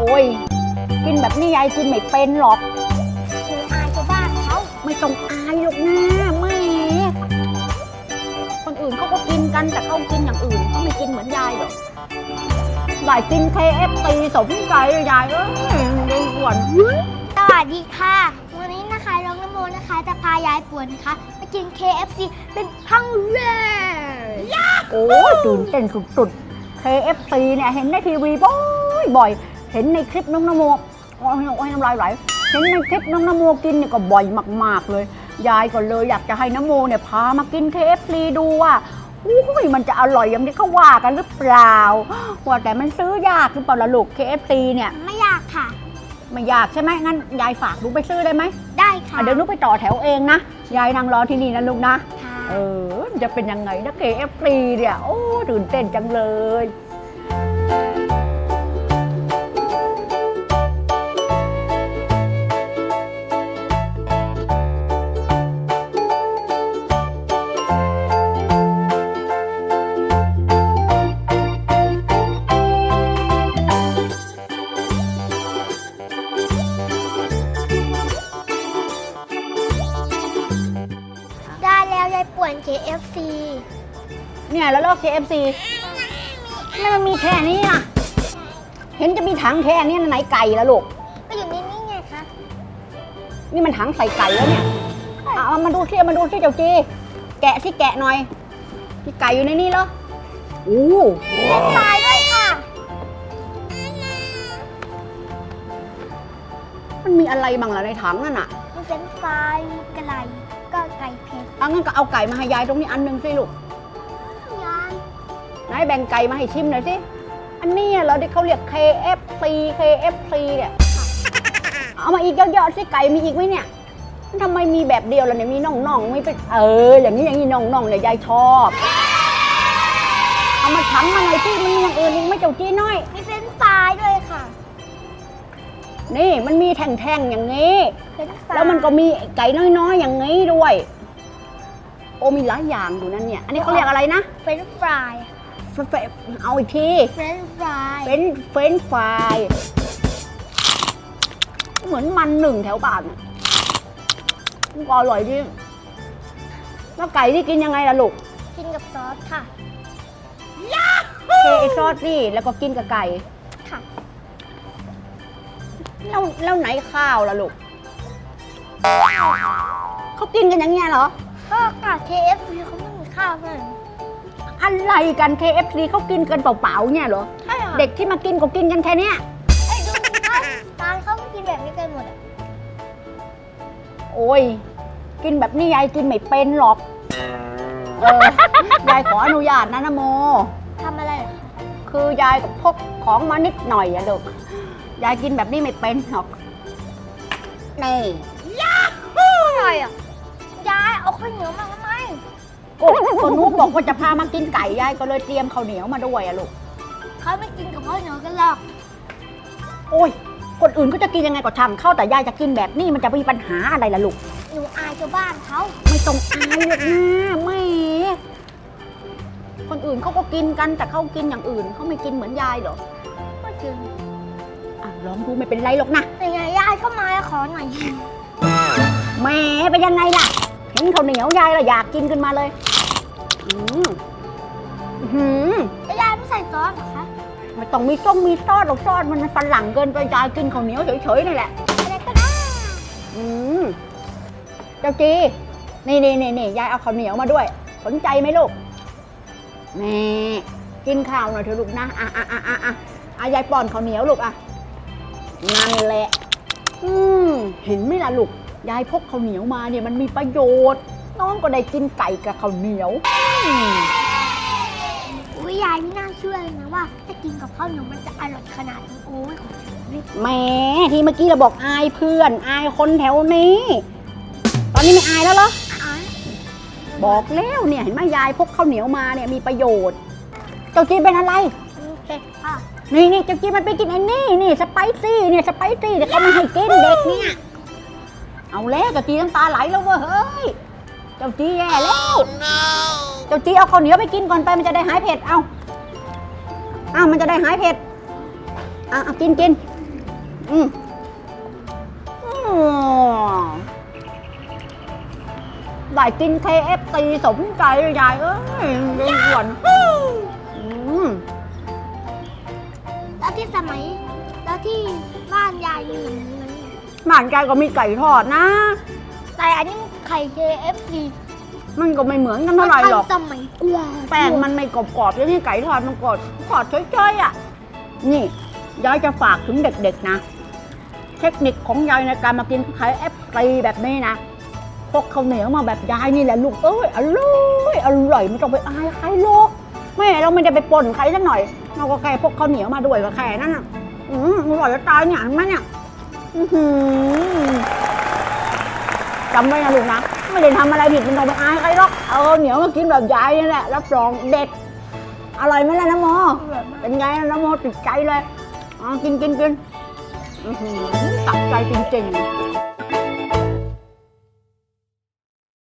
อ้ย กินแบบนี้ยายกินไม่เป็นหรอก หนูอายชาวบ้านเขาไม่ต้องอายหรอกนะแม่ คนอื่นเขาก็กินกันแต่เขากินอย่างอื่นเขาไม่กินเหมือนยายหรอกยายกิน KFC สมใจยายเอ้ยได้อ้วนสวัสดีค่ะ วันนี้นะคะน้องนโมนะคะ จะพายายป่วนนะคะไปกิน KFC เป็นครั้งแรก โอ้ยตื่นเต้นสุดๆ KFC เนี่ยเห็นในทีวีบ่อย บ่อยๆเห็นในคลิปน้องนโมโอ้ยโอ้ยน้ำลายไหลเห็นในคลิปน้องนโมกินเนี่ยก็บ่อยมาก ๆเลย ยายก็เลยอยากจะให้นโมเนี่ยพามากิน KFC ดูว่าอุ้ยมันจะอร่อยอย่างที่เขาว่ากันหรือเปล่าว่าแต่มันซื้อยากหรือเปล่าล่ะลูก KFC เนี่ยไม่อยากค่ะ ไม่ยากใช่ไหมงั้นยายฝากลูกไปซื้อได้ไหมได้ค่ะอะเดี๋ยวลูกไปต่อแถวเองนะยายนั่งรอที่นี่นะลูกนะค่ะเออมันจะเป็นยังไงนะ KFC เนี่ยโอ้ตื่นเต้นจังเลย ยายป่วน KFC เนี่ยแล้วลอก KFC แล้วมันมีแค่นี้อะ เห็นจะมีถังแค่นี้นะไหนไก่ละลูก ก็อยู่ในนี่ไงคะ นี่มันถังใส่ไก่แล้วเนี่ยเอาเอามาดูสิเอามาดูสิเจ้าจี แกะสิแกะหน่อยมีไก่อยู่ในนี้เหรอโอ้ตายด้วยค่ะ มันมีอะไรบ้างล่ะในถังนั่นน่ะมีเฟรนช์ฟรายมีกระไหลก็ ไก่เผ็ดเอางั้นก็เอาไก่มาให้ยายตรงนี้อันหนึงสิลูกยายไหนายแบ่งไก่มาให้ชิมหน่อยสิ อันนี้เหราที่เขาเรียก KFC KFC เนี่ย เอามาอีกเยอะๆสิไก่มีอีกไหมเนี่ยทำไมมีแบบเดียวล่ะเนี่ยมีน่องๆไม่เป็นเออ อย่างนี้อย่างนี้น่องๆเนี่ยยายชอบ เอามาถังมาหน่อยสิมันมีอย่างอื่นอีกไหม่เจ้าจี้น้อย มีเฟรนช์ฟรายด้วยค่ะ นี่มันมีแท่งๆอย่างนี้เฟรนช์ฟรายแล้วมันก็มีไก่น้อยๆอย่างนี้ด้วย โอ้มีหลายอย่างอยู่นั่นเนี่ย อันนี้เขาเรียกอะไรนะเฟรนช์ฟรายเฟรเฟเอาอีกทีเฟรนช์ฟรายเฟรนเฟรนฟรายเหมือนมันหนึ่งแถวบ้านอะมันก็อร่อยดีแล้วไก่ที่กินยังไงล่ะลูก กินกับซอสค่ะเทไอซอสนี่แล้วก็กินกับไก่ค่ะ แล้วแล้วไหนข้าวล่ะลูกเขากินกันอย่างเงี้ยเหรอ ก็ค่ะ KFC เขาไม่มีข้าวเลยอะไรกัน KFC เขากินกันเปล่าๆเนี่ยเหรอ ใช่ค่ะเด็กที่มากินก็กินกันแค่เนี้ยไอ้ยดูเขาร้านเขาก็กินแบบนี้กันหมดอะโอ้ย กินแบบนี้ยายกินไม่เป็นหรอกเออยายขออนุญาตนะนะโม ทำอะไรเหรอคะคือยายก็พกของมานิดหน่อยอะลูก ยายกินแบบนี้ไม่เป็นหรอกนี่อะไรอะยายเอาข้าวเหนียวมาทำไมก็ก็นุกบอกว่าจะพามากินไก่ยายก็เลยเตรียมข้าวเหนียวมาด้วยอะลูกเขาไม่กินกับข้าวเหนียวกันหรอกโอ้ยคนอื่นก็จะกินยังไงก็ทำเข้าแต่ยายจะกินแบบนี้มันจะมีปัญหาอะไรล่ะลูกหนูอายชาวบ้านเขาไม่ต้องอายหรอกนะแม่คนอื่นเขาก็กินกันแต่เขากินอย่างอื่นเขาไม่กินเหมือนยายเหรอก็จริง อะลองดูไม่เป็นไรหรอกนะแต่ไงยายก็มาขอหน่อยแหมเป็นยังไงล่ะ เห็นข้าวเหนียวยายและอยากกินขึ้นมาเลย อืมอื้อหืมแล้วยายไม่ใส่ซอสเหรอคะไม่ต้องมีต้องมีซอสหรอกซอสมันฝรั่งเกินไปยายกินข้าวเหนียวเฉยๆนี่แหละ อะไรก็ได้อืมเจ้าจี นี่นี่นี่นี่ยายเอาข้าวเหนียวมาด้วย สนใจไหมลูกแม่กินข้าวหน่อยเถอะลูกนะ อะอะอะอะอะอะยายป้อนข้าวเหนียวลูกอะ นั่นแหละ อืมเห็นไหมล่ะลูก ยายพกข้าวเหนียวมาเนี่ยมันมีประโยชน์ น้องก็ได้กินไก่กับข้าวเหนียวอืมอุ้ยยายไม่น่าเชื่อเลยนะว่า ถ้ากินกับข้าวเหนียวมันจะอร่อยขนาดนี้โอ้ยขอชิมนิดแหมที่เมื่อกี้เราบอกอายเพื่อน อายคนแถวนี้ ตอนนี้ไม่อายแล้วเหรออะบอกแล้วเนี่ยเห็นไหมยายพกข้าวเหนียวมาเนี่ยมีประโยชน์ เจ้าจีนเป็นอะไรโอเคค่ะ นี่นี่เจ้าจีนมันไปกินไอ้นี่นี่สไปซี่เนี่ยสไปซี่เดี๋ยวเขาไม่ให้กินเด็กเนี่ย เอาแล้วเจ้าจีนน้ำตาไหลแล้วเว้ยเฮ้ย เจ้าจีแย่แล้ว เจ้าจีเอาข้าวเหนียวไปกินก่อนไปมันจะได้หายเผ็ด เอาเอามันจะได้หายเผ็ดอะเอากินกินอืมอืมได้กิน KFC สมใจเลยยายเอ้ยดูหวนอืมแล้ว ที่สมัย แล้วที่บ้านยายมีอย่างนี้ไหมบ้านยายก็มีไก่ทอดนะ แต่อันนี้มันไข่ KFC มันก็ไม่เหมือนกันเท่าไหร่หรอก มันทันสมัยกว่าแป้งมันไม่กรอบๆอย่างที่ไก่ทอดมันกรอบทอดเฉยๆอะ นี่ยายจะฝากถึงเด็กๆนะ เทคนิคของยายในการมากินไข่แอปฟรีแบบนี้นะพกข้าวเหนียวมาแบบยายนี่แหละลูกเอ้ยอร่อยอร่อยไม่ต้องไปอายใครหรอก แม่เราไม่ได้ไปป่นใครสักหน่อย เราก็แค่พกข้าวเหนียวมาด้วยก็แค่นั้นน่ะอืมอร่อยจะตายเนี่ยเห็นเนี่ยจำไว้นะลูกนะไม่ได้ทำอะไรผิดไม่ต้องไปอายใครหรอกเอาข้าวเหนียวมากินแบบยายนี่แหละรับรองเด็ดอร่อยไหมล่ะน้ำโมเป็นไงละน้ำโมติดใจเลยอ๋อกินกินกินตัดใจจริงๆ